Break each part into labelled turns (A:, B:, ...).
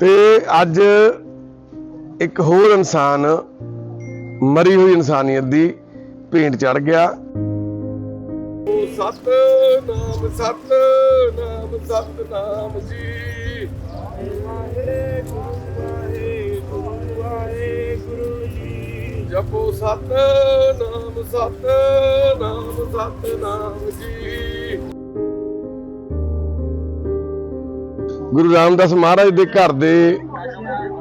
A: ਤੇ ਅੱਜ ਇੱਕ ਹੋਰ ਇਨਸਾਨ ਮਰੀ ਹੋਈ ਇਨਸਾਨੀਅਤ ਦੀ ਭੇਂਟ ਚੜ ਗਿਆ। ਸਤ ਨਾਮ ਸਤਨਾਮ ਜੀ। ਜਪੋ ਸਤ ਨਾਮ ਸਤ ਜੀ। ਗੁਰੂ ਰਾਮਦਾਸ ਮਹਾਰਾਜ ਦੇ ਘਰ ਦੇ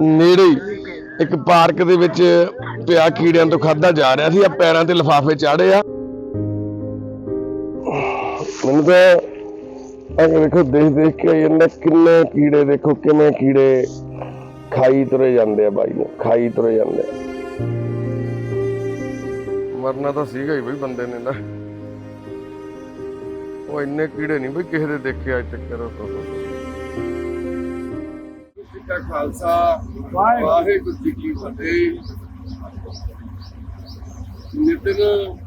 A: ਨੇੜੇ ਇੱਕ ਪਾਰਕ ਦੇ ਵਿੱਚ ਪਿਆ ਕੀੜਿਆਂ ਤੋਂ ਖਾਦਾ ਜਾ ਰਿਹਾ ਸੀ, ਆ ਪੈਰਾਂ ਤੇ ਲਿਫਾਫੇ ਚਾੜੇ ਆ। ਮੈਨੂੰ ਤਾਂ ਆ ਵੇਖੋ ਦੇਖ ਦੇਖ ਕੇ ਇਹਨਾਂ ਕਿੰਨੇ ਕੀੜੇ ਦੇਖੋ, ਕਿਵੇਂ ਕੀੜੇ ਖਾਈ ਤੁਰੇ ਜਾਂਦੇ ਆ ਬਾਈ ਨੂੰ, ਖਾਈ ਤੁਰੇ ਜਾਂਦੇ ਆ। ਮਰਨਾ ਤਾਂ ਸੀਗਾ ਹੀ ਬਈ ਬੰਦੇ ਨੇ ਨਾ। ਉਹ ਇੰਨੇ ਕੀੜੇ ਨਹੀਂ ਬਈ ਕਿਸੇ ਦੇ ਦੇਖੇ ਅੱਜ ਤੱਕ। ਜੀ ਕਾ ਖਾਲਸਾ, ਵਾਹਿਗੁਰੂ ਜੀ ਕੀ ਫਤਿਹ। ਨਿਤਨ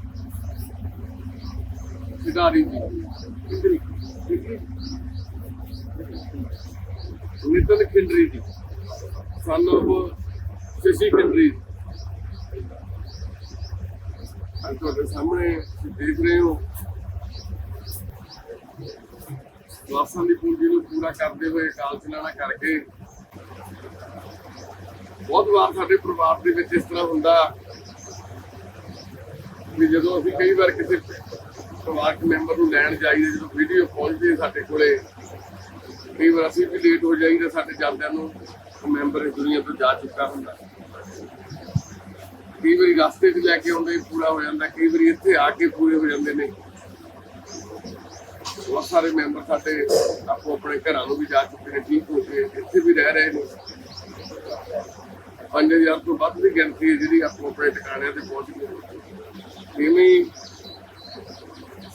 A: ਸਿਧਾਰੀ ਜੀ। ਨਿਤਨ ਖਿੰਡਰੀ ਜੀ। ਸਨ of ਸ਼ਸ਼ੀ ਖਿੰਡਰੀ ਅੱਜ ਤੁਹਾਡੇ ਸਾਹਮਣੇ ਤੁਸੀਂ ਦੇਖ ਰਹੇ ਹੋ। ਵਾਸਾਂ ਦੀ ਪੂੰਜੀ ਨੂੰ ਪੂਰਾ ਕਰਦੇ ਹੋਏ ਕਾਲ ਚਲਾਣਾ ਕਰਕੇ ਬਹੁਤ ਵਾਰ ਸਾਡੇ ਪਰਿਵਾਰ ਦੇ ਵਿੱਚ ਇਸ ਤਰ੍ਹਾਂ ਹੁੰਦਾ ਵੀ ਜਦੋਂ ਅਸੀਂ ਕਈ ਵਾਰ ਕਿਸੇ ਪਰਿਵਾਰਕ ਮੈਂਬਰ ਨੂੰ ਲੈਣ ਜਾਈਏ, ਜਦੋਂ ਵੀਡੀਓ ਪਹੁੰਚਦੀ ਸਾਡੇ ਕੋਲੇ, ਕਈ ਵਾਰ ਅਸੀਂ ਵੀ ਲੇਟ ਹੋ ਜਾਈਦਾ ਸਾਡੇ ਜਾਂਦਿਆਂ ਨੂੰ ਮੈਂਬਰ ਇਸ ਦੁਨੀਆ ਤੋਂ ਜਾ ਚੁੱਕਾ ਹੁੰਦਾ। ਕਈ ਵਾਰੀ ਰਸਤੇ 'ਚ ਲੈ ਕੇ ਆਉਂਦੇ, ਪੂਰਾ ਹੋ ਜਾਂਦਾ, ਕਈ ਵਾਰੀ ਇੱਥੇ ਆ ਕੇ ਪੂਰੇ ਹੋ ਜਾਂਦੇ ਨੇ। ਬਹੁਤ ਸਾਰੇ ਮੈਂਬਰ ਸਾਡੇ ਆਪੋ ਆਪਣੇ ਘਰਾਂ ਨੂੰ ਵੀ ਜਾ ਚੁੱਕੇ ਨੇ, ਠੀਕ ਹੋ ਕੇ ਇੱਥੇ ਵੀ ਰਹਿ ਰਹੇ ਨੇ। 5000 ਤੋਂ ਵੱਧ ਦੀ ਗਿਣਤੀ ਹੈ ਜਿਹੜੀ ਆਪੋ ਆਪਣੇ ਟਿਕਾਣਿਆਂ ਤੇ ਪਹੁੰਚ ਗਈ ਇਵੇਂ ਹੀ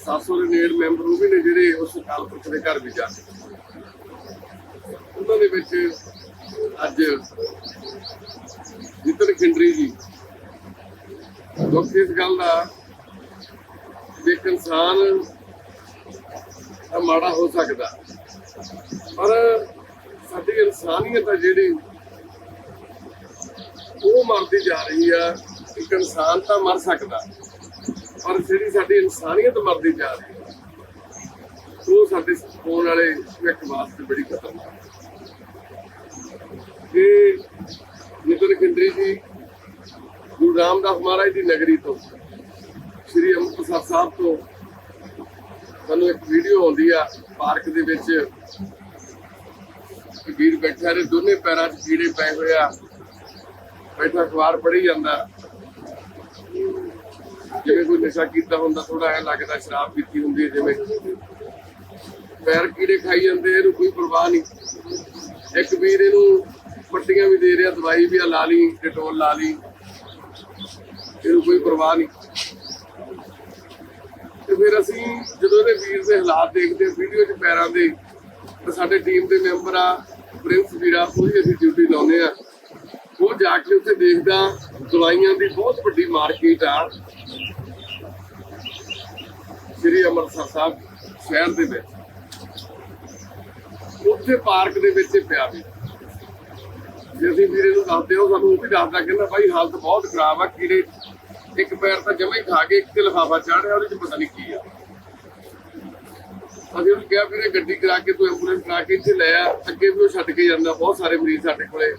A: 700 ਦੇ ਨੇੜ ਮੈਂਬਰ ਉਹ ਵੀ ਨੇ ਜਿਹੜੇ ਉਸ ਅਕਾਲ ਪੁਰਖ ਦੇ ਘਰ ਵੀ ਜਾ ਚੁੱਕੇ ਉਹਨਾਂ ਦੇ ਵਿੱਚ ਅੱਜ ਜਿੱਤਨ ਖਿੰਡਰੀ ਜੀ, ਦੁੱਖ ਇਸ ਗੱਲ ਦਾ ਵੀ ਇੱਕ ਇਨਸਾਨ ਮਾੜਾ ਹੋ ਸਕਦਾ। ਪਰ ਸਾਡੀ ਇਨਸਾਨੀਅਤ ਆ ਜਿਹੜੀ ਉਹ ਮਰਦੀ ਜਾ ਰਹੀ ਆ, ਇੱਕ ਇਨਸਾਨ ਤਾਂ ਮਰ ਸਕਦਾ। ਪਰ ਜਿਹੜੀ ਸਾਡੀ ਇਨਸਾਨੀਅਤ ਮਰਦੀ ਜਾ ਰਹੀ ਹੈ ਉਹ ਸਾਡੇ ਹੋਣ ਵਾਲੇ ਭਵਿੱਖ ਵਾਸਤੇ ਬੜੀ ਖਤਰਨਾਕ ਇਹ ਨਿਤਨ ਖਿੰਦਰੀ ਜੀ, ਗੁਰੂ ਰਾਮਦਾਸ ਮਹਾਰਾਜ ਦੀ ਨਗਰੀ ਤੋਂ, ਸ੍ਰੀ ਅੰਮ੍ਰਿਤਸਰ ਸਾਹਿਬ ਤੋਂ ਸਾਨੂੰ ਇੱਕ ਵੀਡੀਓ ਆਉਂਦੀ ਆ, ਪਾਰਕ ਦੇ ਵਿੱਚ। ਵੀਰ ਬੈਠਾ ਰਹੇ ਦੋਨੇ ਪੈਰਾਂ 'ਚ ਕੀੜੇ ਪਏ ਹੋਏ ਆ। ਬੈਠਾ ਅਖਬਾਰ ਪੜ੍ਹੀ ਜਾਂਦਾ। ਜਿਵੇਂ ਕੋਈ ਨਸ਼ਾ ਕੀਤਾ ਹੁੰਦਾ ਥੋੜਾ ਐ ਲੱਗਦਾ ਸ਼ਰਾਬ ਪੀਤੀ ਹੁੰਦੀ ਹੈ, ਜਿਵੇਂ। ਪੈਰ ਕੀੜੇ ਖਾਈ ਜਾਂਦੇ, ਇਹਨੂੰ ਕੋਈ ਪਰਵਾਹ ਨਹੀਂ। ਇੱਕ ਵੀਰ ਇਹਨੂੰ ਪੱਟੀਆਂ ਵੀ ਦੇ ਰਿਹਾ, ਦਵਾਈ ਵੀ ਆ, ਲਾ ਲਈ, ਡਟੋਲ ਲਾ ਲਈ। ਇਹਨੂੰ ਕੋਈ ਪਰਵਾਹ ਨਹੀਂ। ਤੇ ਫਿਰ ਅਸੀਂ ਜਦੋਂ ਇਹਦੇ ਵੀਰ ਦੇ ਹਾਲਾਤ ਦੇਖਦੇ, ਵੀਡੀਓ 'ਚ ਪੈਰਾਂ ਦੇ, ਤਾਂ ਸਾਡੇ ਟੀਮ ਦੇ ਮੈਂਬਰ ਆ, ਪ੍ਰਿੰਸ ਵੀਰਾ, ਉਹਦੀ ਅਸੀਂ ਡਿਊਟੀ ਲਾਉਂਦੇ ਆ ਉਹ ਜਾ ਕੇ ਉੱਥੇ ਦੇਖਦਾ ਦਵਾਈਆਂ ਦੀ ਬਹੁਤ ਵੱਡੀ ਮਾਰਕੀਟ ਆ। ਸ੍ਰੀ ਅੰਮ੍ਰਿਤਸਰ ਸਾਹਿਬ ਸ਼ਹਿਰ ਦੇ ਵਿੱਚ। ਉੱਥੇ ਪਾਰਕ ਦੇ ਵਿੱਚ ਪਿਆ ਵੀ। ਜੇ ਅਸੀਂ ਵੀਰੇ ਨੂੰ ਦੱਸਦੇ ਹੋ, ਸਾਨੂੰ ਉਹ ਵੀ ਦੱਸਦਾ, ਕਹਿੰਦਾ ਭਾਈ ਹਾਲਤ ਬਹੁਤ ਖਰਾਬ ਆ, ਕੀੜੇ ਇੱਕ ਪੈਰ ਤਾਂ ਜਮੇ ਹੀ ਖਾ ਕੇ ਇੱਕ ਤੇ ਲਿਫਾਫਾ ਚਾੜਿਆ ਉਹਦੇ ਚ ਪਤਾ ਨਹੀਂ ਕੀ ਆ। ਅਸੀਂ ਉਹਨੂੰ ਕਿਹਾ ਵੀਰੇ ਗੱਡੀ ਕਰਾ ਕੇ ਤੂੰ ਐਂਬੂਲੈਂਸ ਕਰਾ ਕੇ ਇੱਥੇ ਲੈ ਆ। ਅੱਗੇ ਵੀ ਉਹ ਛੱਡ ਕੇ ਜਾਂਦਾ। ਬਹੁਤ ਸਾਰੇ ਮਰੀਜ਼ ਸਾਡੇ ਕੋਲੇ।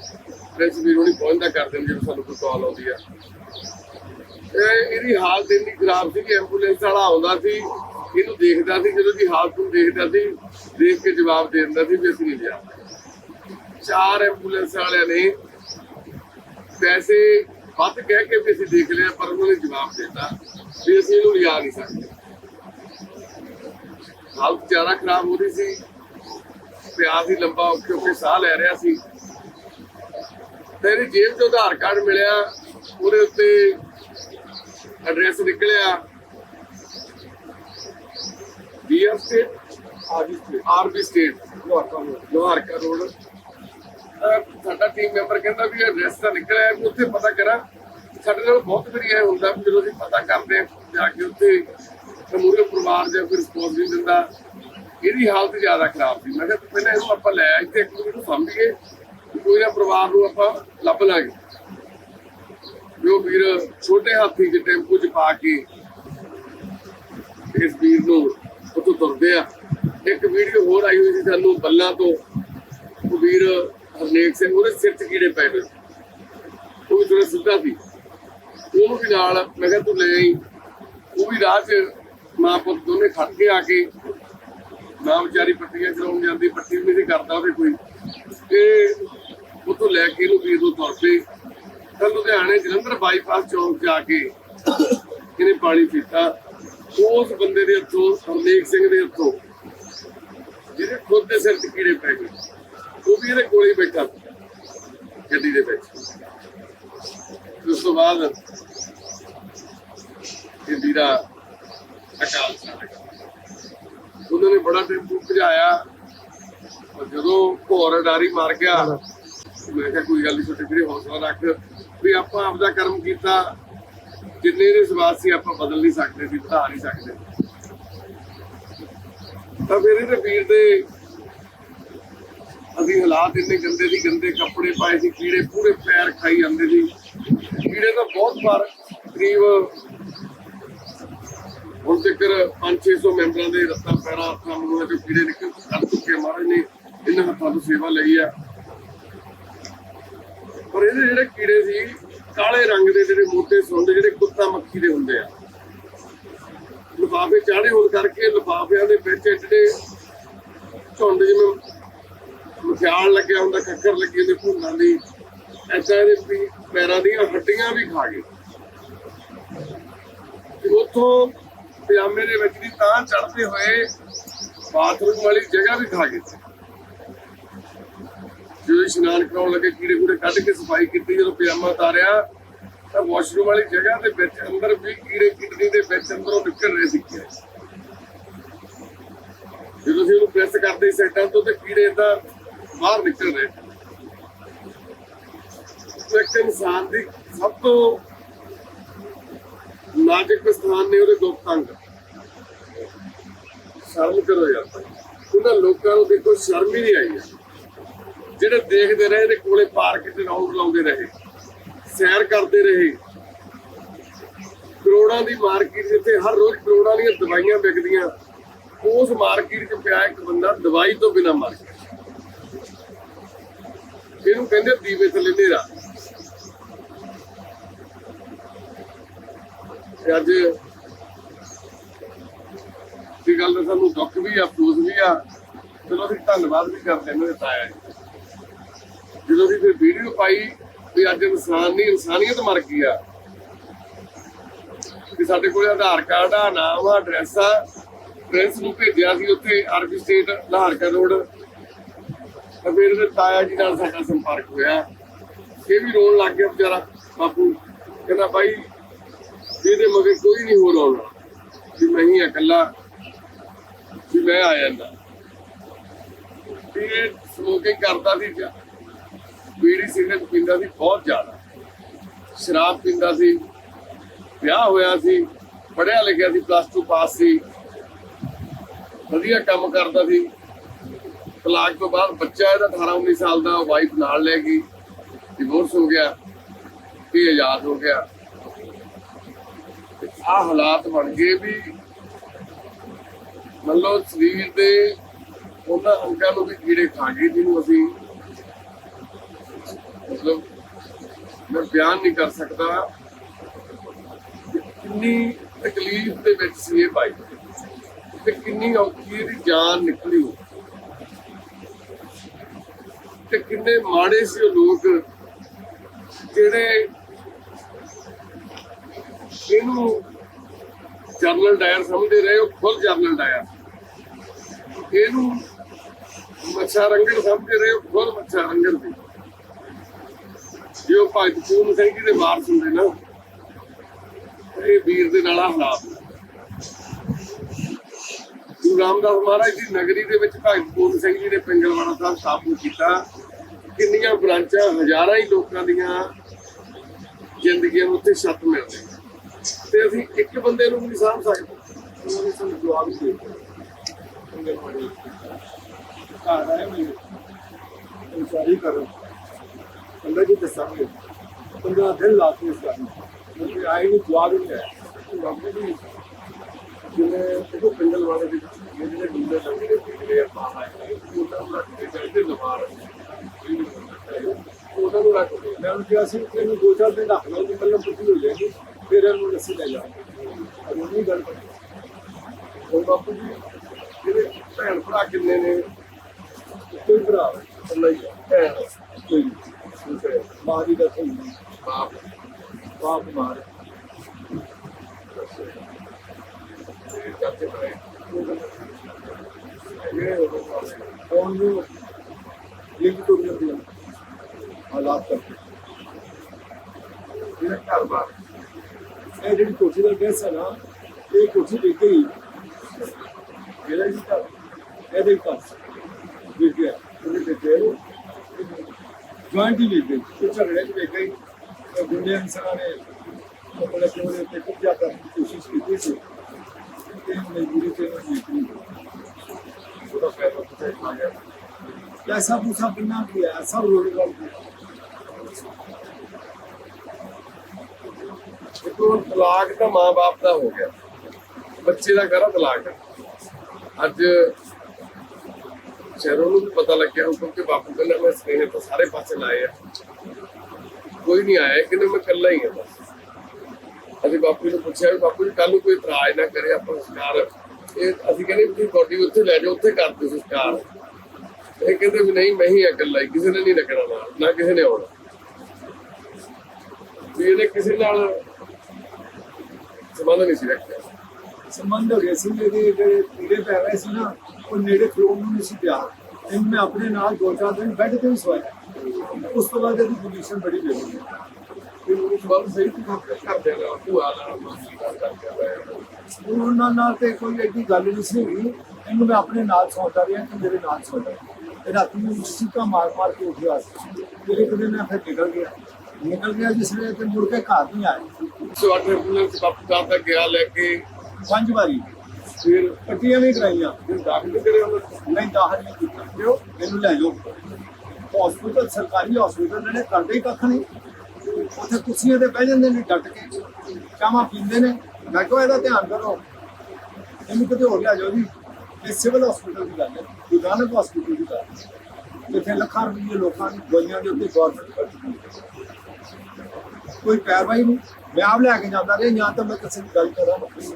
A: ਪ੍ਰਿੰਸ ਵੀਰ ਹੁਣੀ ਪਹੁੰਚਦਾ ਕਰਦੇ ਨੇ ਜਦੋਂ ਸਾਨੂੰ ਕੋਈ ਕਾਲ ਆਉਂਦੀ ਆ। ਇਹ ਇਹਦੀ ਹਾਲਤ ਇੰਨੀ ਖਰਾਬ ਸੀ ਕਿ ਐਂਬੂਲੈਂਸ ਵਾਲਾ ਆਉਂਦਾ ਸੀ, ਇਹਨੂੰ ਦੇਖਦਾ ਸੀ, ਜਦੋਂ ਦੀ ਹਾਲਤ ਨੂੰ ਦੇਖਦਾ ਸੀ, ਦੇਖ ਕੇ ਜਵਾਬ ਦੇ ਦਿੰਦਾ ਸੀ ਵੀ ਅਸੀਂ ਨਹੀਂ ਲਿਆ। ਚਾਰ ਐਂਬੂਲੈਂਸ ਵਾਲਿਆਂ ਨੇ ਪੈਸੇ ਵੱਧ ਕਹਿ ਕੇ ਵੀ ਅਸੀਂ ਦੇਖ ਲਿਆ ਪਰ ਉਹਨਾਂ ਨੇ ਜਵਾਬ ਦਿੱਤਾ ਵੀ ਅਸੀਂ ਇਹਨੂੰ ਲਿਆ ਨਹੀਂ ਸਕਦੇ। ਹਾਲਤ ਜ਼ਿਆਦਾ ਖਰਾਬ ਹੋ ਰਹੀ ਸੀ। ਪਿਆਸ ਹੀ ਲੰਬਾ ਔਖੇ ਔਖੇ ਸਾਹ ਲੈ ਰਿਹਾ ਸੀ। ਤੇ ਇਹਦੀ ਜੇਬ ਤੋਂ ਆਧਾਰ ਕਾਰਡ ਮਿਲਿਆ। ਉਹਦੇ ਉੱਤੇ ਐਡਰੈਸ ਨਿਕਲਿਆ। BR state RB state Loharka road. ਸਾਡਾ ਟੀਮ ਮੈਂਬਰ ਕਹਿੰਦਾ ਵੀ ਐਡਰੈਸ ਤਾਂ ਨਿਕਲਿਆ ਉੱਥੇ ਪਤਾ ਕਰਾਂ। ਸਾਡੇ ਨਾਲ ਬਹੁਤ ਵਾਰੀ ਇਹ ਹੁੰਦਾ ਜਦੋਂ ਅਸੀਂ ਪਤਾ ਕਰਦੇ ਜਾ ਕੇ ਉੱਥੇ ਪਰਿਵਾਰ ਜਾਂ ਕੋਈ ਰਿਸਪੌਂਸ ਨਹੀਂ ਦਿੰਦਾ। ਇਹਦੀ ਹਾਲਤ ਜ਼ਿਆਦਾ ਖਰਾਬ ਸੀ। ਮੈਂ ਕਿਹਾ ਪਹਿਲਾਂ ਇਹਨੂੰ ਆਪਾਂ ਲੈ ਇੱਥੇ ਇੱਕ ਮਿੰਟ ਸਮਝੀਏ ਕੋਈ ਆ ਪਰਿਵਾਰ ਨੂੰ ਆਪਾਂ ਲੱਭ ਲਾਂਗੇ। ਜੋ ਵੀਰ ਛੋਟੇ ਹਾਥੀ ਦੇ ਟੈਂਪੂ 'ਚ ਪਾ ਕੇ ਇਸ ਵੀਰ ਨੂੰ ਉੱਥੋਂ ਤੁਰਦੇ ਆ। ਇੱਕ ਵੀਡੀਓ ਹੋਰ ਆਈ ਹੋਈ ਸੀ ਸਾਨੂੰ ਬੱਲਾਂ ਤੋਂ। ਉਹ ਵੀਰ ਹਰਨੇਕ ਸਿੰਘ, ਉਹਦੇ ਸਿਰ 'ਚ ਕੀੜੇ ਪੈ ਗਏ ਉਹ ਵੀ ਥੋੜਾ ਸਿੱਧਾ ਸੀ। ਉਹਨੂੰ ਵੀ ਨਾਲ, ਮੈਂ ਕਿਹਾ ਤੂੰ ਲੈ ਆਈ। ਉਹ ਵੀ ਰਾਹ 'ਚ ਮਾਂ ਪੁੱਤ ਦੋਨੇ ਖੜ ਕੇ ਆ ਕੇ ਨਾ ਵਿਚਾਰੀ ਪੱਟੀਆਂ ਚਲਾਉਣ ਜਾਂਦੀ ਪੱਟੀ ਵੀ ਨਹੀਂ ਕਰਦਾ ਉਹਦੇ ਕੋਈ। ਤੇ ਉਤੋਂ ਲੈ ਕੇ ਇਹਨੂੰ ਵੀਰ ਨੂੰ ਤੁਰ ਪਏ ਤਾਂ ਲੁਧਿਆਣੇ ਜਲੰਧਰ ਬਾਈਪਾਸ ਚੌਂਕ ਜਾ ਕੇ ਇਹਨੇ ਪਾਣੀ ਪੀਤਾ। ਉਸ ਬੰਦੇ ਦੇ ਹੱਥੋਂ ਹਰਨੇਕ ਸਿੰਘ ਦੇ ਹੱਥੋਂ, ਜਿਹਦੇ ਖੁਦ ਦੇ ਸਿਰ 'ਚ ਕੀੜੇ ਪੈ ਗਏ, ਉਹ ਵੀ ਇਹਦੇ ਕੋਲੇ ਹੀ ਬੈਠਾ ਗੱਡੀ ਦੇ ਵਿੱਚ। ਉਸ ਤੋਂ ਬਾਅਦ ਇਹ ਵੀਰਾ ਅਕਾਲ ਸਾਡਾ ਉਹਨਾਂ ਨੇ ਬੜਾ ਟੈਂਪੂ ਭਜਾਇਆ। ਔਰ ਜਦੋਂ ਘੋਰ ਡਾਰੀ ਮਾਰ ਗਿਆ, ਮੈਂ ਕਿਹਾ ਕੋਈ ਗੱਲ ਨਹੀਂ ਛੋਟੇ ਵੀਰੇ, ਹੌਸਲਾ ਰੱਖ ਵੀ ਆਪਾਂ ਆਪਦਾ ਕਰਮ ਕੀਤਾ। ਜਿੰਨੇ ਦੇ ਸਵਾਸ ਸੀ ਆਪਾਂ ਬਦਲ ਨਹੀਂ ਸਕਦੇ ਸੀ, ਵਧਾ ਨਹੀਂ ਸਕਦੇ। ਤਾਂ ਫਿਰ ਇਹਦੇ ਵੀਰ ਦੇ ਅਸੀਂ ਹਾਲਾਤ ਇੰਨੇ ਗੰਦੇ ਸੀ, ਗੰਦੇ ਕੱਪੜੇ ਪਾਏ ਸੀ, ਕੀੜੇ ਪੂਰੇ ਪੈਰ ਖਾਈ ਜਾਂਦੇ ਸੀ। ਕੀੜੇ ਤਾਂ ਬਹੁਤ ਵਾਰ ਕਰੀਬ ਹੁਣ ਤੱਕ 5-600 ਮੈਂਬਰਾਂ ਦੇ ਰੱਤਾਂ ਪੈਰਾਂ ਹੱਥਾਂ ਮੂੰਹਾਂ ਚੋਂ ਕੀੜੇ ਨਿਕਲ ਕਰ ਚੁੱਕੇ ਮਹਾਰਾਜ ਨੇ। ਇਹਨਾਂ ਹੱਥਾਂ ਤੋਂ ਸੇਵਾ ਲਈ ਆ। ਪਰ ਇਹਦੇ ਜਿਹੜੇ ਕੀੜੇ ਸੀ, ਕਾਲੇ ਰੰਗ ਦੇ ਜਿਹੜੇ ਮੋਟੇ ਸੁੰਡ, ਜਿਹੜੇ ਕੁੱਤਾ ਮੱਖੀ ਦੇ ਹੁੰਦੇ ਆ। ਲਿਫਾਫੇ ਚਾੜੇ ਹੋਣ ਕਰਕੇ ਲਿਫਾਫਿਆਂ ਦੇ ਵਿੱਚ ਜਿਹੜੇ ਝੁੰਡ ਜਿਵੇਂ ਮਖਿਆਲ ਲੱਗਿਆ ਹੁੰਦਾ ਕੱਕਰ ਲੱਗੀ ਹੁੰਦੀ ਭੁੰਨਾਂ ਦੀ ਐਦਾਂ ਇਹਦੇ ਪੈਰਾਂ ਦੀਆਂ ਹੱਡੀਆਂ ਵੀ ਖਾ ਗਏ। ਤੇ ਉੱਥੋਂ ਪਜਾਮੇ ਦੇ ਵਿੱਚ ਦੀ ਤਾਂ ਚੜਦੇ ਹੋਏ ਬਾਥਰੂਮ ਵਾਲੀ ਜਗ੍ਹਾ ਵੀ ਖਾ ਗਏ ਜਦੋਂ ਇਸ਼ਨਾਨ ਕਰਾਉਣ ਲੱਗੇ, ਕੀੜੇ ਕੂੜੇ ਕੱਢ ਕੇ ਸਫ਼ਾਈ ਕੀਤੀ, ਜਦੋਂ ਪਜਾਮਾ ਉਤਾਰਿਆ, ਤਾਂ ਵਾਸ਼ਰੂਮ ਵਾਲੀ ਜਗ੍ਹਾ ਦੇ ਵਿੱਚ ਅੰਦਰ ਵੀ ਕੀੜੇ ਕਿਡਨੀ ਦੇ ਵਿੱਚ ਅੰਦਰੋਂ ਨਿਕਲ ਰਹੇ ਸੀ ਜਦੋਂ ਅਸੀਂ ਉਹਨੂੰ ਪ੍ਰੈਸ ਕਰਦੇ ਸੈਟਾਂ ਤੋਂ, ਤੇ ਕੀੜੇ ਤਾਂ ਬਾਹਰ ਨਿਕਲ ਰਹੇ ਇੱਕ ਇਨਸਾਨ ਦੀ ਸਭ ਤੋਂ ਨਾਜ਼ੁਕ ਸਥਾਨ ਨੇ ਉਹਦੇ ਦੁੱਖ ਤੰਗ ਸ਼ਰਮ ਕਰੋ ਯਾਰ। ਉਹਨਾਂ ਲੋਕਾਂ ਨੂੰ ਦੇਖੋ, ਸ਼ਰਮ ਹੀ ਨਹੀਂ ਆਈ ਜਿਹੜੇ ਦੇਖਦੇ ਰਹੇ ਤੇ ਕੋਲੇ ਪਾਰਕ 'ਚ ਰਾਉਂਡ ਲਾਉਂਦੇ ਰਹੇ, ਸੈਰ ਕਰਦੇ ਰਹੇ। ਕਰੋੜਾਂ ਦੀ ਮਾਰਕੀਟ ਜਿੱਥੇ ਹਰ ਰੋਜ਼ ਕਰੋੜਾਂ ਦੀਆਂ ਦਵਾਈਆਂ ਵਿਕਦੀਆਂ, ਉਸ ਮਾਰਕੀਟ 'ਚ ਪਿਆ ਇੱਕ ਬੰਦਾ ਦਵਾਈ ਤੋਂ ਬਿਨਾ ਮਰ ਗਿਆ। ਇਹਨੂੰ ਕਹਿੰਦੇ ਦੀਵੇ ਥੱਲੇ ਹਨੇਰਾ। ਤੇ ਅੱਜ ਇਹ ਗੱਲ ਦਾ ਸਾਨੂੰ ਦੁੱਖ ਵੀ ਆ, ਅਫਸੋਸ ਵੀ ਆ। ਚਲੋ ਅਸੀਂ ਧੰਨਵਾਦ ਵੀ ਕਰਦੇ ਹਾਂ ਮੇਰੇ ਤਾਇਆ ਜੀ। ਜਦੋਂ ਅਸੀਂ ਫਿਰ ਵੀਡੀਓ ਪਾਈ ਵੀ ਅੱਜ ਇਨਸਾਨ ਨਹੀਂ, ਇਨਸਾਨੀਅਤ ਮਰ ਗਈ ਆ। ਵੀ ਸਾਡੇ ਕੋਲ ਆਧਾਰ ਕਾਰਡ ਆ, ਨਾਮ ਆ ਐਡਰੈਸ ਆ। ਪ੍ਰਿੰਸ ਨੂੰ ਭੇਜਿਆ ਸੀ ਉੱਥੇ ਆਰਬੀ ਸਟੇਟ ਲਾਹਰਕਾ ਰੋਡ ਤਾਂ ਫਿਰ ਇਹਦੇ ਤਾਇਆ ਜੀ ਨਾਲ ਸਾਡਾ ਸੰਪਰਕ ਹੋਇਆ। ਇਹ ਵੀ ਰੋਣ ਲੱਗ ਗਿਆ ਵਿਚਾਰਾ ਬਾਪੂ। ਕਹਿੰਦਾ ਬਾਈ ਇਹਦੇ ਮਗਰ ਕੋਈ ਨਹੀਂ ਹੋਰ ਆਉਣਾ। ਵੀ ਮੈਂ ਹੀ ਆ ਇਕੱਲਾ, ਵੀ ਮੈਂ ਆ ਜਾਂਦਾ। ਇਹ ਸਮੋਕਿੰਗ ਕਰਦਾ ਸੀ ਬੀੜੀ ਸਿਗਰਟ ਪੀਂਦਾ ਸੀ ਬਹੁਤ ਜ਼ਿਆਦਾ। ਸ਼ਰਾਬ ਪੀਂਦਾ ਸੀ, ਵਿਆਹ ਹੋਇਆ ਸੀ ਪੜਿਆ ਲਿਖਿਆ ਸੀ ਪਲੱਸ 2 ਪਾਸ ਸੀ। ਵਧੀਆ ਕੰਮ ਕਰਦਾ ਸੀ। ਤਲਾਕ ਤੋਂ ਬਾਅਦ ਬੱਚਾ ਇਹਦਾ 18 19 ਸਾਲ ਦਾ ਵਾਈਫ ਨਾਲ ਲੈ ਗਈ। ਡਿਵੋਰਸ ਹੋ ਗਿਆ ਇਹ ਆਜ਼ਾਦ ਹੋ ਗਿਆ। ਆ ਹਾਲਾਤ ਬਣ ਗਏ ਵੀ ਮੰਨ ਲਓ ਸਰੀਰ ਦੇ ਉਹਨਾਂ ਅੰਗਾਂ ਨੂੰ ਵੀ ਕੀੜੇ ਖਾ ਗਏ ਜਿਹਨੂੰ ਅਸੀਂ ਮਤਲਬ ਮੈਂ ਬਿਆਨ ਨਹੀਂ ਕਰ ਸਕਦਾ ਕਿੰਨੀ ਤਕਲੀਫ ਦੇ ਵਿੱਚ ਸੀ ਇਹ ਭਾਈ ਤੇ ਕਿੰਨੀ ਔਖੀ ਇਹਦੀ ਜਾਨ ਨਿਕਲੀ ਤੇ ਕਿੰਨੇ ਮਾੜੇ ਸੀ ਉਹ ਲੋਕ ਜਿਹੜੇ ਇਹਨੂੰ ਜਰਨਲ ਡਾਇਰ ਸਮਝਦੇ ਰਹੇ, ਉਹ ਖੁੱਲ ਜਰਨਲ ਡਾਇਰ। ਇਹਨੂੰ ਮੱਛਾ ਰੰਗਣ ਸਮਝਦੇ ਰਹੇ, ਉਹ ਖੁਦ ਮੱਛਾ ਰੰਗਣ ਸੀ ਜੋ ਭਾਈ ਪੂਰਨ ਸਿੰਘ ਜੀ ਦੇ ਵਾਰਸ ਹੁੰਦੇ ਨਾ ਇਹ ਵੀਰ ਦੇ ਨਾਲ ਆ ਹਾਲਾਤ। ਗੁਰੂ ਰਾਮਦਾਸ ਮਹਾਰਾਜ ਦੀ ਨਗਰੀ ਦੇ ਵਿੱਚ ਭਾਈ ਪੂਰਨ ਸਿੰਘ ਜੀ ਨੇ ਪਿੰਗਲਵਾੜਾ ਸਾਹਿਬ ਸਥਾਪਿਤ ਕੀਤਾ। ਕਿੰਨੀਆਂ ਬ੍ਰਾਂਚਾਂ, ਹਜ਼ਾਰਾਂ ਹੀ ਲੋਕਾਂ ਦੀਆਂ ਜ਼ਿੰਦਗੀਆਂ ਨੂੰ ਉੱਥੇ ਛੱਤ ਮਿਲਦੀ ਤੇ ਅਸੀਂ ਇੱਕ ਬੰਦੇ ਨੂੰ ਨਹੀਂ ਸਾਂਭ ਸਕਦੇ। ਉਹਨਾਂ ਸਾਨੂੰ ਜਵਾਬ ਦੇ ਦਿੱਤਾ। ਘਰ ਆਏ ਮੈਂ ਇਨਸਾਰੀ ਕਰੋ
B: ਅੰਦਰ ਜੀ ਦੱਸਾਂਗੇ। ਪੰਦਰਾਂ ਦਿਨ ਲਾ ਕੇ ਇਸ ਕੰਮ ਮੈਨੂੰ ਆਈ ਨਹੀਂ ਜਵਾਬ ਨਹੀਂ ਆਇਆ।
A: ਬਾਪੂ ਜੀ ਜਿਵੇਂ ਦੇਖੋ ਪਿੰਡਲ ਵਾਲੇ ਦੇ ਵਿੱਚ ਇਹ ਜਿਹੜੇ ਮੁੰਡੇ ਲੱਗੇ ਨੇ, ਪਿੰਡਲੇ ਆ, ਬਾਹਰ ਆਏ ਉਹਨਾਂ ਨੂੰ ਰੱਖ ਕੇ ਚਾਹੀਦੇ ਲਵਾਰ ਉਹਨਾਂ ਨੂੰ ਰੱਖ ਕੇ।
B: ਮੈਂ ਉਹਨੂੰ ਕਿਹਾ ਸੀ ਕਿ ਇਹਨੂੰ ਦੋ ਚਾਰ ਦਿਨ ਰੱਖ ਲਓ ਜੀ ਕੱਲ੍ਹ ਪੁੱਛੀ ਹੋ ਜਾਏਗੀ ਫਿਰ ਇਹਨੂੰ ਲੱਸੀ ਲੈ ਜਾਵਾਂਗੇ। ਪਰ ਗੱਲ ਬਣੀ
A: ਹੁਣ ਬਾਪੂ ਜੀ, ਜਿਹੜੇ ਭੈਣ ਭਰਾ ਕਿੰਨੇ ਨੇ?
B: ਕੋਈ ਭਰਾ
A: ਇਕੱਲਾ ਹੀ ਭੈਣ,
B: ਕੋਈ ਮਾਂ ਦੀ ਗੱਲ ਹੋਈ
A: ਬਾਪ
B: ਬਾਪ ਮਾਰ।
A: ਚਾਚੇ ਤਾਏ ਇਹ ਉਹ?
B: ਲਿੰਕ ਤੋਂ ਜਾਂਦੇ ਹਾਲਾਤ ਕਰਕੇ।
A: ਜਿਹੜਾ ਘਰ ਬਾਹਰ
B: ਇਹ ਜਿਹੜੀ ਕੋਠੀ ਦਾ ਗੈਸ ਹੈ ਨਾ, ਇਹ ਕੋਠੀ ਦੇ ਗਈ ਜਿਹੜਾ ਜੀ ਘਰ ਇਹਦੇ ਹੀ ਘਰ ਗਿਆ ਉਹਦੇ ਤੇ ਤੇ ਜੁਆਇੰਟ ਹੀ ਵਿਕ ਗਈ ਤੇ ਝਗੜੇ ਚ ਵਿਕ ਗਈ। ਗੁੰਡੇ ਇਨਸਾਨਾਂ ਨੇ ਆਪਣੇ ਪਿਓ ਦੇ ਉੱਤੇ ਕਬਜ਼ਾ ਕਰਨ ਦੀ ਕੋਸ਼ਿਸ਼ ਕੀਤੀ ਸੀ। ਤੇ ਮਜਬੂਰੀ ਤੇ ਉਹਨੂੰ ਵਿਕਰੀ
A: ਉਹਦਾ ਪੈਰ ਉੱਤੇ ਆ ਗਿਆ
B: ਪੈਸਾ ਪੂਸਾ ਕਿੰਨਾ ਕਿਹਾ ਸਭ ਰੋਜ਼ਗਾਰ ਕੀਤਾ
A: ਦੇਖੋ ਤਲਾਕ ਤਾਂ ਮਾਂ-ਬਾਪ ਦਾ ਹੋ ਗਿਆ। ਬੱਚੇ ਦਾ ਕਰਾ ਤਲਾਕ ਅੱਜ ਸ਼ਹਿਰੋਂ ਨੂੰ ਪਤਾ ਲੱਗਿਆ ਹੁਕਮ ਕਿ ਬਾਪੂ ਕਹਿੰਦਾ, ਮੈਂ ਸਨੇਹ ਤਾਂ ਸਾਰੇ ਪਾਸੇ ਲਾਏ ਆ। ਕੋਈ ਨਹੀਂ ਆਇਆ ਕਿ ਮੈਂ ਇਕੱਲਾ ਹੀ ਹਾਂ ਬਸ। ਅਸੀਂ ਬਾਪੂ ਨੂੰ ਪੁੱਛਿਆ ਵੀ, ਬਾਪੂ ਜੀ ਕੱਲ ਨੂੰ ਕੋਈ ਇਤਰਾਜ਼ ਨਾ ਕਰੇ ਆਪਾਂ ਸੰਸਕਾਰ। ਇਹ ਅਸੀਂ ਕਹਿੰਦੇ ਤੁਸੀਂ ਬੋਡੀ ਉੱਥੇ ਲੈ ਜਾਓ, ਉੱਥੇ ਕਰ ਦਿਓ ਸੰਸਕਾਰ। ਇਹ ਕਹਿੰਦੇ ਵੀ ਨਹੀਂ, ਮੈਂ ਹੀ ਹਾਂ ਇਕੱਲਾ ਹੀ, ਕਿਸੇ ਨੇ ਨਹੀਂ ਲੱਗਣਾ ਨਾ ਕਿਸੇ ਨੇ ਆਉਣਾ। ਵੀ ਇਹਨੇ ਕਿਸੇ ਨਾਲ ਸੰਬੰਧ ਨਹੀਂ ਸੀ ਰੱਖਿਆ।
B: ਸੰਬੰਧ ਹੋ ਗਏ ਸੀ ਇਹਦੇ ਜਿਹੜੇ ਕੀੜੇ ਪੈ ਰਹੇ ਸੀ ਨਾ ਉਹ ਨੇੜੇ ਖਲੋਣ ਨੂੰ ਨਹੀਂ ਸੀ ਪਿਆ ਇਹਨੂੰ ਮੈਂ ਆਪਣੇ ਨਾਲ ਦੋ ਚਾਰ ਦਿਨ ਬੈੱਡ ਤੇ ਵੀ ਸੋਇਆ ਉਸ ਤੋਂ ਬਾਅਦ ਇਹਦੀ ਪੋਜੀਸ਼ਨ ਬੜੀ
A: ਆਇਆ
B: ਉਹਨਾਂ ਨਾਲ ਤੇ ਕੋਈ ਐਡੀ ਗੱਲ ਨਹੀਂ ਸੀ ਹੋਈ। ਇਹਨੂੰ ਮੈਂ ਆਪਣੇ ਨਾਲ ਸੌਂਦਾ ਰਿਹਾ ਕਿ ਮੇਰੇ ਨਾਲ ਸੌਂਦਾ ਤੇ ਰਾਤੀ ਨੂੰ ਸਿੱਕਾ ਮਾਰ ਮਾਰ ਕੇ ਉੱਠਿਆ ਸੀ। ਇੱਕ ਦਿਨ ਮੈਂ ਫਿਰ ਨਿਕਲ ਗਿਆ। ਨਿਕਲ ਗਿਆ ਜਿਸ ਵੇਲੇ ਤੇ ਮੁੜ ਕੇ ਘਰ ਨਹੀਂ ਆਇਆ
A: ਸੋ ਅੱਠ ਐਂਬੂਲੈਂਸ ਬਾਪੂ ਸਾਹਿਬ ਤੱਕ ਗਿਆ ਲੈ ਕੇ
B: ਪੰਜ ਵਾਰੀ।
A: ਫਿਰ
B: ਪੱਟੀਆਂ ਵੀ ਕਰਾਈਆਂ।
A: ਫਿਰ ਦਾਖਲ ਕਰੇ ਉਹਨਾਂ।
B: ਨਹੀਂ ਦਾਖਲ ਨਹੀਂ ਕੀਤਾ। ਕਿਉਂ? ਮੈਨੂੰ ਲੈ ਜਾਓ। ਹਸਪੀਟਲ ਸਰਕਾਰੀ ਹਸਪੀਟਲ ਨੇ ਕਰਦੇ ਹੀ ਕੱਖ ਨਹੀਂ। ਉੱਥੇ ਕੁਰਸੀਆਂ ਤੇ ਬਹਿ ਜਾਂਦੇ ਨੇ ਡਟ ਕੇ। ਚਾਹਾਂ ਪੀਂਦੇ ਨੇ। ਮੈਂ ਕਿਹਾ ਇਹਦਾ ਧਿਆਨ ਕਰੋ। ਇਹਨੂੰ ਕਿਤੇ ਹੋਰ ਲੈ ਜਾਓ ਜੀ। ਇਹ ਸਿਵਲ ਹਸਪੀਟਲ ਦੀ ਗੱਲ ਹੈ। ਗੁਰਦਾਨਕ ਹਸਪੀਟਲ ਦੀ ਗੱਲ ਹੈ। ਜਿੱਥੇ ਲੱਖਾਂ ਰੁਪਏ ਲੋਕਾਂ ਦੀ ਦਵਾਈਆਂ ਦੇ ਉੱਤੇ ਖਰਚ ਕਰਦੀ ਹੈ। ਕੋਈ ਪੈਰਵਾਈ ਨਹੀਂ। ਮੈਂ ਆਪ ਲੈ ਕੇ ਜਾਂਦਾ ਰਿਹਾ, ਜਾਂ ਤਾਂ ਮੈਂ ਕਿਸੇ ਦੀ ਗੱਲ ਕਰਾਂ ਵੱਖਰੀ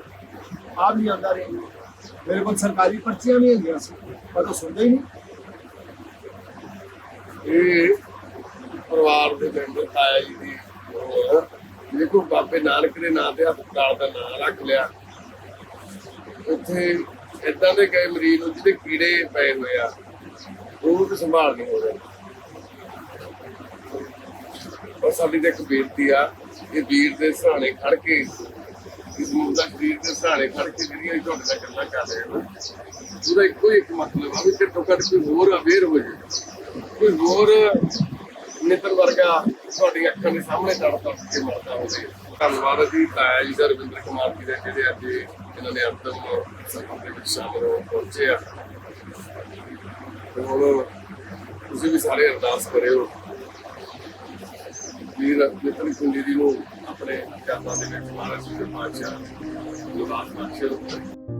B: ਆਪ ਨਹੀਂ ਆਉਂਦਾ ਰਿਹਾ। ਮੇਰੇ ਕੋਲ ਸਰਕਾਰੀ ਪਰਚੀਆਂ ਵੀ ਹੈਗੀਆਂ ਸੀ, ਪਰ ਉਹ ਸੁਣਦੇ ਹੀ ਨਹੀਂ।
A: ਇਹ ਪਰਿਵਾਰ ਦੇ ਮੈਂਬਰ ਤਾਇਆ ਜੀ ਦੀ ਉਹ ਦੇਖੋ ਬਾਬੇ ਨਾਨਕ ਦੇ ਨਾਂ ਤੇ ਹਸਪਤਾਲ ਦਾ ਨਾਂ ਰੱਖ ਲਿਆ। ਉੱਥੇ ਇਦਾਂ ਦੇ ਗਏ ਮਰੀਜ਼ ਨੂੰ ਜਿਹਦੇ ਕੀੜੇ ਪਏ ਹੋਏ ਆ। ਉਹਨੂੰ ਤੇ ਸੰਭਾਲ ਨਹੀਂ ਹੋ ਰਿਹਾ। ਔਰ ਸਾਡੀ ਤਾਂ ਇੱਕ ਬੇਨਤੀ ਆ ਇਹ ਵੀਰ ਦੇ ਸਹਾਣੇ ਖੜ ਕੇ, ਇਸ ਮੁੰਡਾ ਵੀਰ ਦੇ ਸਹਾਣੇ ਖੜ ਕੇ ਜਿਹੜੀਆਂ ਇਹ ਤੁਹਾਡੇ ਨਾਲ ਗੱਲਾਂ ਕਰ ਰਹੇ ਹੋ, ਉਹਦਾ ਇੱਕੋ ਹੀ ਇੱਕ ਮਤਲਬ ਆ ਵੀ ਘੱਟੋ ਘੱਟ ਕੋਈ ਹੋਰ ਅਵੇਅਰ ਹੋ ਜਾਵੇ। ਕੋਈ ਹੋਰ ਨਿਤਰ ਵਰਗਾ ਤੁਹਾਡੀਆਂ ਅੱਖਾਂ ਦੇ ਸਾਹਮਣੇ ਤੜ ਤੜ ਕੇ ਮਰਦਾ ਹੋਵੇ। ਧੰਨਵਾਦ ਜੀ, ਤਾਇਆ ਜੀ ਦਾ, ਰਵਿੰਦਰ ਕੁਮਾਰ ਜੀ ਦੇ, ਜਿਹੜੇ ਅੱਜ ਇਹਨਾਂ ਨੇ ਅੰਤਮ ਸਫ਼ਰ ਦੇ ਵਿੱਚ ਸ਼ਾਮਲ ਹੋ ਪਹੁੰਚੇ ਆ। ਹੁਣ ਤੁਸੀਂ ਵੀ ਸਾਰੇ ਅਰਦਾਸ ਕਰਿਓ। ਵੀਰ ਨਿਤਨ ਕੁੰਡੀ ਨੂੰ ਆਪਣੇ ਚਰਨਾਂ ਦੇ ਵਿੱਚ ਮਹਾਰਾਜ ਜੀ ਦੇ ਪਾਤਸ਼ਾਹ ਨਿਵਾਸ ਪਾਤਸ਼ਾਹ